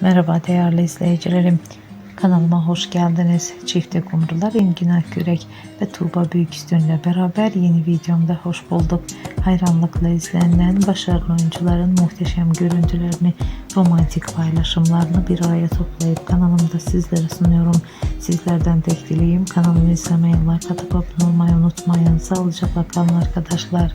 Merhaba değerli izleyicilerim. Kanalıma hoş geldiniz. Çifte kumrular Engin Akgürek ve Tuğba Büyüküstün ile beraber yeni videomda hoş bulduk. Hayranlıkla izlenen başarılı oyuncuların muhteşem görüntülerini, romantik paylaşımlarını bir araya toplayıp kanalımda sizlere sunuyorum. Sizlerden tek dileğim kanalımı izlemeyi, like atıp abone olmayı unutmayın. Sağlıcakla kalın arkadaşlar.